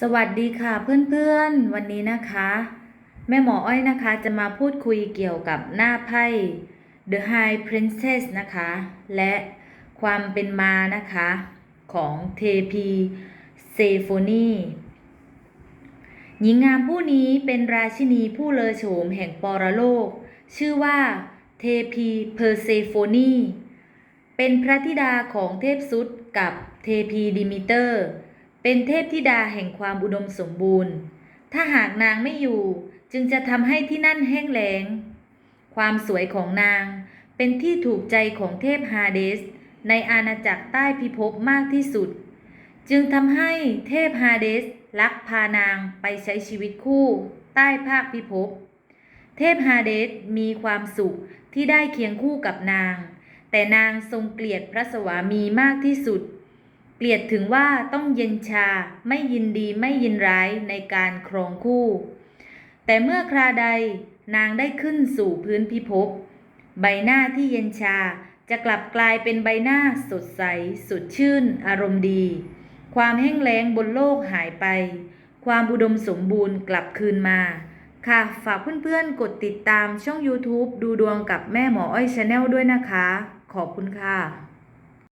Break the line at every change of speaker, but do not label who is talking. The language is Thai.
สวัสดีค่ะเพื่อนๆ วันนี้นะคะ แม่หมออ้อยนะคะจะมาพูดคุยเกี่ยวกับหน้าไพ่ The High Princess นะคะ และความเป็นมานะคะของเทพีเซโฟนีหญิงงามผู้นี้เป็นราชินีผู้เลอโฉมแห่งปรโลก ชื่อว่าเทพีเพอร์เซโฟนีเป็นพระธิดาของเทพซุดกับเทพีดิมิเตอร์ เป็นเทพธิดาแห่งความอุดมสมบูรณ์ ถ้าหากนางไม่อยู่จึงจะทำให้ที่นั่นแห้งแล้ง ความสวยของนางเป็นที่ถูกใจของเทพฮาเดส ในอาณาจักรใต้พิภพมากที่สุด จึงทำให้เทพฮาเดสลักพานางไปใช้ชีวิตคู่ใต้ภาคพิภพ เทพฮาเดสมีความสุขที่ได้เคียงคู่กับนาง แต่นางทรงเกลียดพระสวามีมากที่สุด เกลียดถึงว่าต้องเย็นชาไม่ยินดีไม่ยินร้ายในการครองคู่ แต่เมื่อคราใดนางได้ขึ้นสู่พื้นพิภพใบหน้าที่เย็นชาจะกลับกลายเป็นใบหน้าสดใสสดชื่น อารมณ์ดี ความแห้งแล้งบนโลกหายไป ความอุดมสมบูรณ์กลับคืนมา ค่ะ ฝากเพื่อนๆ กดติดตามช่อง YouTube ดูดวงกับแม่หมออ้อยชาแนลด้วยนะคะ ขอบคุณค่ะ